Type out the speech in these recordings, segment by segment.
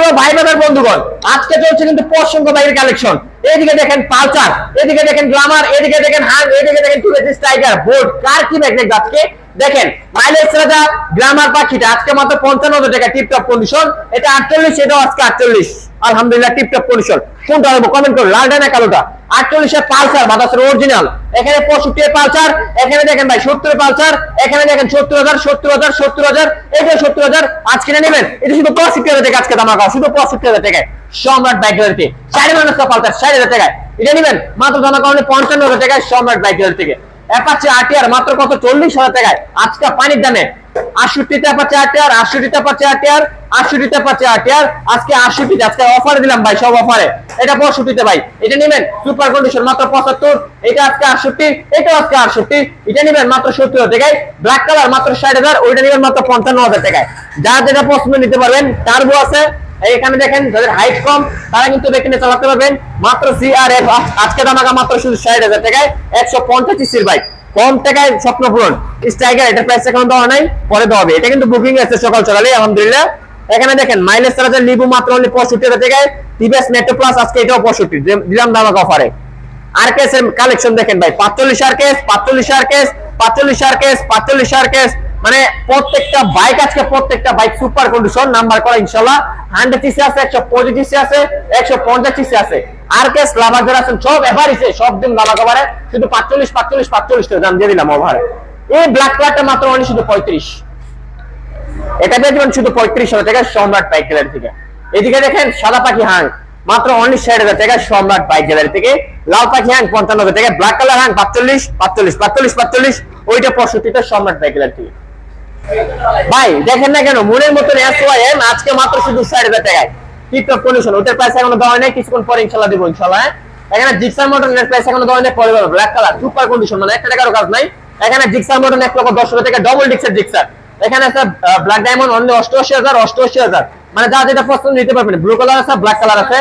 প্রিয় ভাই বন্ধুগণ, আজকে চলছে কিন্তু প্রসঙ্গ বাইরের কালেকশন এদিকে দেখেন পালসার, এদিকে দেখেন গ্লামার এদিকে দেখেন এদিকে দেখেন স্ট্রাইকার বোর্ড কার কি আজকে? দেখেন গ্লামার পাখিটা, আজকে মাত্র পঞ্চান্ন হাজার টাকা টিপটপ কন্ডিশন এটা আটচল্লিশ, এটাও আজকে আটচল্লিশ। আলহামদুলিল্লাহ টিপটপ কন্ডিশন কোনটা হবে? কমেন্ট করুন, লালটা না কালোটা? আটচল্লিশের পালসার, বাতাসের অরিজিনাল এখানে পঁয়ষট্টি পালসার, এখানে দেখেন ভাই সত্তর পালসার, এখানে দেখেন সত্তর হাজার সত্তর হাজার সত্তর হাজার এটা সত্তর হাজার আজকে নেবেন। এটা শুধু পঁয়ষট্টি হাজার টাকা আজকে দামা শুধু পঁয়ষট্টি হাজার টাকায়। সম্রাট বাইক গ্যালারি সাড়ে মানুষটা পালসার, সাড়ে হাজার টাকায়। এটা নেবেন, মাত্র দামা কারণে পঞ্চান্ন হাজার টাকায় সম্রাট বাইক গ্যালারি থেকে। অ্যাপাচে আটিয়ার মাত্র কত? চল্লিশ হাজার টাকায়। আজকে পানির দামে। আটষট্টিতে আটষট্টিতে আটষট্টিতে আজকে আটষট্টিতে। আজকে দিলাম ভাই, সব অফারে এটা পঁয়ষট্টিতে ভাই। এটা নেবেন সুপার কন্ডিশন মাত্র পঁচাত্তর। এটা আজকে আটষট্টি এটা আজকে আটষট্টি। এটা নেবেন মাত্র সত্তর টাকায়। ব্ল্যাক কালার মাত্র ষাট হাজার, ওইটা নেবেন মাত্র পঞ্চান্ন হাজার টাকায়। যারা যেটা পছন্দ নিতে পারবেন টার্বো আছে। এখানে দেখেন, যাদের হাইট কম, তারা কিন্তু এখানে চালাতে পারবেন। মাত্র সিআরএফ আজকে দামাকা মাত্র শুধু ষাট হাজার টাকায় একশো পঞ্চাশ সিসির বাইক কম টাকায় স্বপ্ন পূরণ। স্ট্রাইকার এটার প্রাইস এখন দেওয়া নাই, পরে দেওয়া হবে। এটা কিন্তু বুকিং আছে সকাল সকালে আলহামদুলিল্লাহ। এখানে দেখেন মাইলেজ চার্জার লিবু মাত্র অনলি পঁয়ষট্টি হাজার টাকায়। টিভিএস মেট্রো প্লাস আজকে এটাও পঁয়ষট্টি। দিলাম দামাকা অফারে আর কেস এর কালেকশন দেখেন ভাই, পাঁচচল্লিশ আর কেস পাঁচচল্লিশ আর কেস পাঁচচল্লিশ আর কেস পাঁচচল্লিশ আর কেস মানে প্রত্যেকটা বাইক আজকে প্রত্যেকটা বাইক সুপার কন্ডিশন নাম্বার করা ইনশাল্লাহ। হান্ড্রেড সিসি আছে, একশো পঁচিশ সিসি আছে, একশো পঞ্চাশ সিসি আছে। আর কেস লাভার যারা আছেন, সব এভারিসে সব দিন লাভা কভারে শুধু পাঁচচল্লিশ পাঁচচল্লিশ পাঁচচল্লিশ টাকা দাম দিয়ে দিলাম ওভারে এই ব্ল্যাক কালারটা মাত্র অনলি শুধু পঁয়ত্রিশ। এটা পেয়ে যাবেন শুধু পঁয়ত্রিশ হাজার টাকা সম্রাট বাইক গ্যালারি থেকে। এদিকে দেখেন, সাদা পাখি হাং মাত্র অনলি ষাট হাজার টাকা সম্রাট বাইক গ্যালারি থেকে। লাল পাখি হাং পঞ্চান্ন হাজার টাকা। ব্ল্যাক কালার হাং পাঁচচল্লিশ পাঁচচল্লিশ পাঁচচল্লিশ পাঁচচল্লিশ। ওইটা পঁয়ষট্টিটা সম্রাট বাইক গ্যালারি থেকে। ভাই, দেখেন না কেন, মনের মতন আজকে মাত্র শুধু টিকটক ওটার প্রাইস এখনও দেওয়া কিছুক্ষণ পরে ইনশাল্লাহ দিব, ইনশাল্লাহ হ্যাঁ? এখানে প্রাইস এখনও দেওয়া পরে ব্ল্যাক কালার সুপার কন্ডিশন মানে একটা টাকারও কাজ নাই। এখানে এক লক্ষ দশ ডবল এখানে আছে ব্ল্যাক ডায়মন্ড অনলি অষ্টআশি হাজার অষ্টআশি হাজার। মানে যা যেটা পছন্দ নিতে পারবেন ব্লু কালার আছে ব্ল্যাক কালার আছে।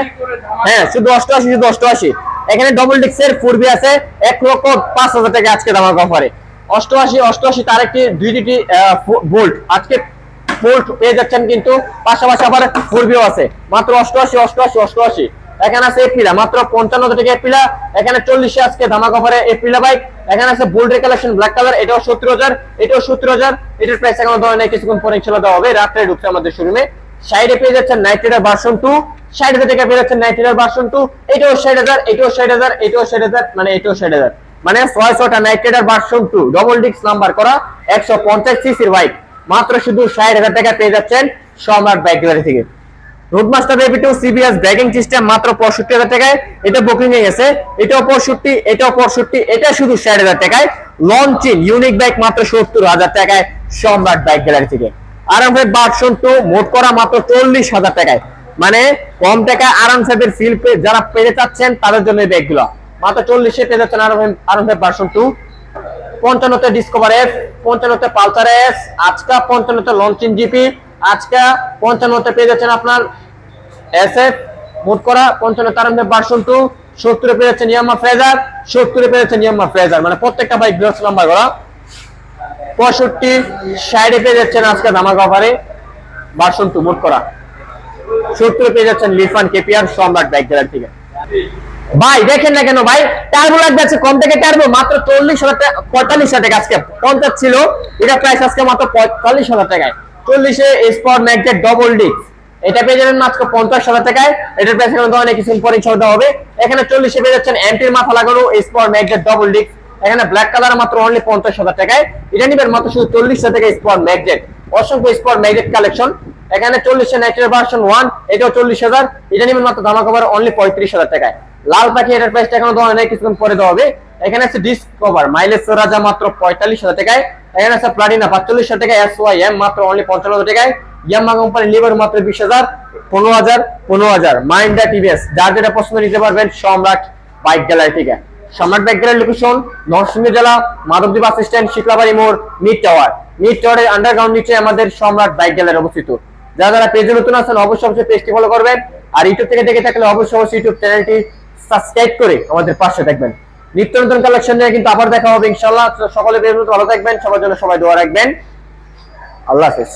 হ্যাঁ শুধু অষ্টআশি শুধু অষ্টআশি। এখানে ডবল ডিক্সের ফোরবি আছে, এক লক্ষ পাঁচ হাজার টাকা আজকে দামার অফারে অষ্টআশি অষ্টআশি তার একটি দুই দুটি বোল্ট আজকে বোল্ট পেয়ে যাচ্ছেন কিন্তু পাশাপাশি আবার ফোরবিও আছে। মাত্র অষ্টআশি অষ্টআশি অষ্টআশি। এখানে আছে এপ্রিলা মাত্র পঞ্চান্ন থেকে এপ্রিলা এখানে চল্লিশে আজকে ধামাক এপ্রিলা বাইক এখানে আছে বোল্ডের কালেকশন ব্ল্যাক কালার এটাও সত্তর হাজার, এটাও সত্তর হাজার। এটার প্রাইস এখন দেওয়া নেই কিছুক্ষণ পরে ইনশাল্লাহ দেওয়া হবে। রাত্রে ঢুকছে আমাদের শোরুমে সাইডে পেয়ে যাচ্ছেন নাইট্রেটার ভার্সন টু হাজার টাকা পেয়ে যাচ্ছেন নাইট্রেটার ভার্সন টু এটাও ষাট হাজার, এটাও ষাট হাজার, এটাও ষাট হাজার মানে এটাও ষাট হাজার। মানে ছয় ছটা নাইট্রেটার ভার্সন টু ডবল ডিক্স নাম্বার করা, একশো পঞ্চাশ সিসির বাইক মাত্র শুধু ষাট হাজার টাকা পেয়ে যাচ্ছেন সম্রাট বাইক গ্যালারি থেকে। রোডমাস্টার সিবিএস ব্রেকিং সিস্টেম মাত্র পঁয়ষট্টি হাজার টাকায়। এটা বুকিং এ এটাও পঁয়ষট্টি এটাও পঁয়ষট্টি, এটা শুধু ষাট হাজার টাকায়। লঞ্চিং ইউনিক বাইক মাত্র সত্তর হাজার টাকায় সম্রাট বাইক গ্যালারি থেকে। আরাম ভার্সন মোট করা মাত্র চল্লিশ হাজার টাকায়। মানে কম টাকায় আরাম ফিল যারা পেতে চাচ্ছেন, তাদের জন্য এই ব্যাগগুলো মাত্র চল্লিশে পেয়ে যাচ্ছেন আরাম ফাইভ ভার্সন টু পঞ্চান্নতে ডিসকভার এফ পঞ্চান্নতে পালসার এস আজকা পঞ্চান্নতে লঞ্চিং জিপি আজকা পঞ্চান্নতে পেয়ে যাচ্ছেন আপনার এস এফ মোট করা পঞ্চান্ন তার ভার্সন টু সত্তরে পেয়ে যাচ্ছেন ইয়ামা ফ্রেজার সত্তরে পেয়ে যাচ্ছেন ইয়ামা ফ্রেজার মানে প্রত্যেকটা বাইক বৃহস্পতি নাম্বার করা। পঁয়ষট্টি সাইডে পেয়ে যাচ্ছেন আজকে ধামাক অফারে ভার্সন টু মোট করা। সত্তরে পেয়ে যাচ্ছেন Lifan KPR Samrat bike gallery থেকে ভাই, দেখেন না কেন ভাই টার্বো লাগবে আছে কম থেকে টার্বো মাত্র চল্লিশ হাজার টাকা, পঁয়তাল্লিশ হাজার টাকা আজকে, পঞ্চাশ ছিল, এটা প্রাইস আজকে মাত্র পঁয়তাল্লিশ হাজার টাকায়। চল্লিশে স্পট ম্যাগজেট ডবল ডিস্ক এটা পেয়ে যাবেন মাত্র পঞ্চাশ হাজার টাকায়, এটার প্রাইস এখন ধরনের কিছু পরে ইনশাল্লাহ হবে। এখানে চল্লিশে পেয়ে যাচ্ছেন এমটির মাথা লাগানো স্পট ম্যাগজেট ডবল ডিস্ক এখানে ব্ল্যাক কালার মাত্র অনলি পঞ্চাশ হাজার টাকায়। এটা নিবেন মাত্র শুধু চল্লিশ হাজার টাকা স্পট ম্যাগজেট অসংখ্য স্পট ম্যাগজেট কালেকশন এখানে চল্লিশে নাইটের ভার্সন ওয়ান এটাও চল্লিশ হাজার, এটা নিবেন মাত্র ধামা কভার অনলি পঁয়ত্রিশ হাজার টাকায়। লাল পাখি এটার প্রাইসটা এখনও দেওয়া নেই, কিছুক্ষণ পরে দেওয়া হবে। এখানে আছে ডিস্ক কভার মাইলেজ রাজা মাত্র পঁয়তাল্লিশ হাজার টাকায়। এখানে আছে প্লাটিনা পাঁচচল্লিশ হাজার টাকায় এস ওয়াই এম মাত্র অনলি পঞ্চান্ন হাজার টাকায়। ইয়াম্মা কোম্পানি লিভার মাত্র বিশ হাজার, পনেরো হাজার পনেরো হাজার। মাইন্ডা টিভিএস যার যেটা পছন্দ নিতে পারবেন, সম্রাট বাইক গ্যালারি থেকে। সম্রাট বাইক গ্যালারি লোকেশন নরসিংদী জেলা, মাধবদী বাস স্ট্যান্ড শিকলাবাড়ি মোড় মিড টাওয়ার মিড টাওয়ারের আন্ডারগ্রাউন্ড নিচে আমাদের সম্রাট বাইক গ্যালারি অবস্থিত। যারা যারা পেজে নতুন আছেন, অবশ্যই অবশ্যই পেজটি ফলো করবেন। আর ইউটিউব থেকে দেখে থাকলে অবশ্যই অবশ্যই ইউটিউব চ্যানেলটি সাবস্ক্রাইব করে আমাদের পাশে থাকবেন। নিত্য নতুন কালেকশন নিয়ে কিন্তু আবার দেখা হবে ইনশাল্লাহ সকলে ভালো থাকবেন। সবার জন্য সবাই দোয়া রাখবেন। আল্লাহ হাফেজ।